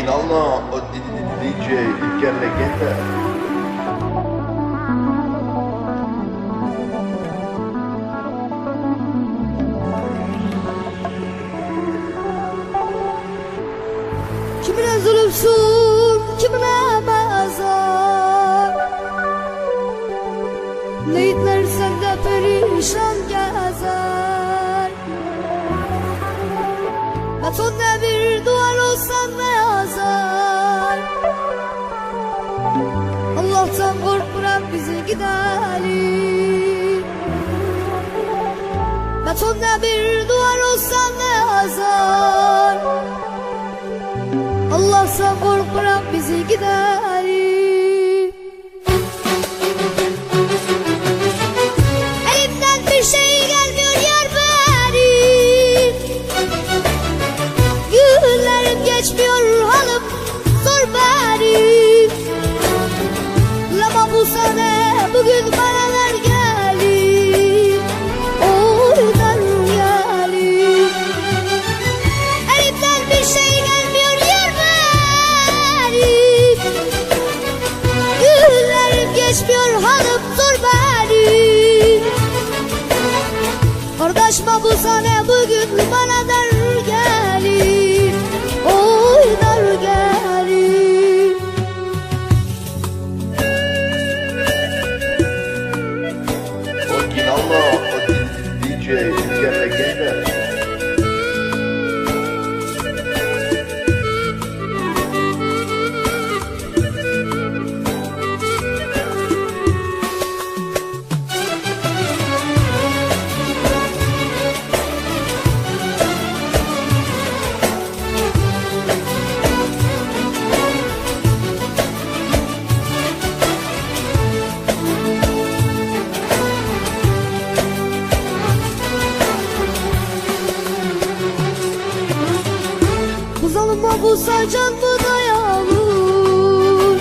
Originalno od DJ İlker Legenda. Kimine zulümsün, kimine Betonda bir duvar olsan ne yazar? Allah sen kork bırak bizi gidelim Kardeşime bu sene bugün bana der gelin Oynar gelin Originalno od DJ İlker Legenda. Bu zalıma bu sacan mı dayanır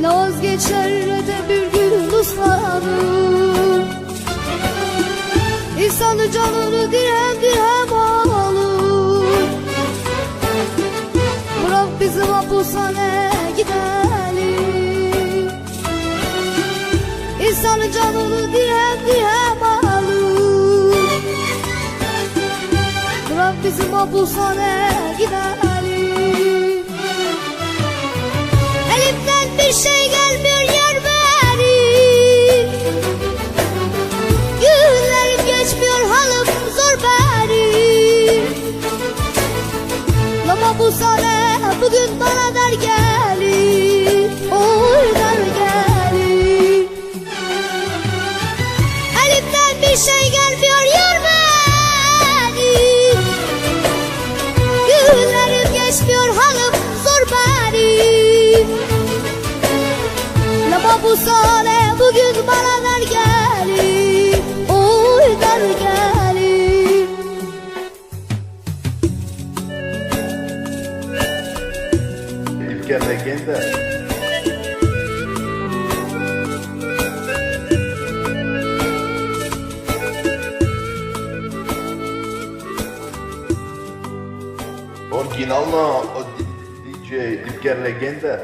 Ne vazgeçer ne de bir gün uslanır İnsanı canını dirhem dirhem alır. Bırak bizi mahpushane gidelim. İnsanın canını dirhem dirhem Bırak bizi mahpushane gidelim. Elimden bir şey gelmiyor yer benim Günlerim geçmiyor halim zor benim Ama bu sene bugün bana der gelin bu sene bugün bana der gelin Oy der gelin İlker Legenda. Originalno od DJ İlker Legenda.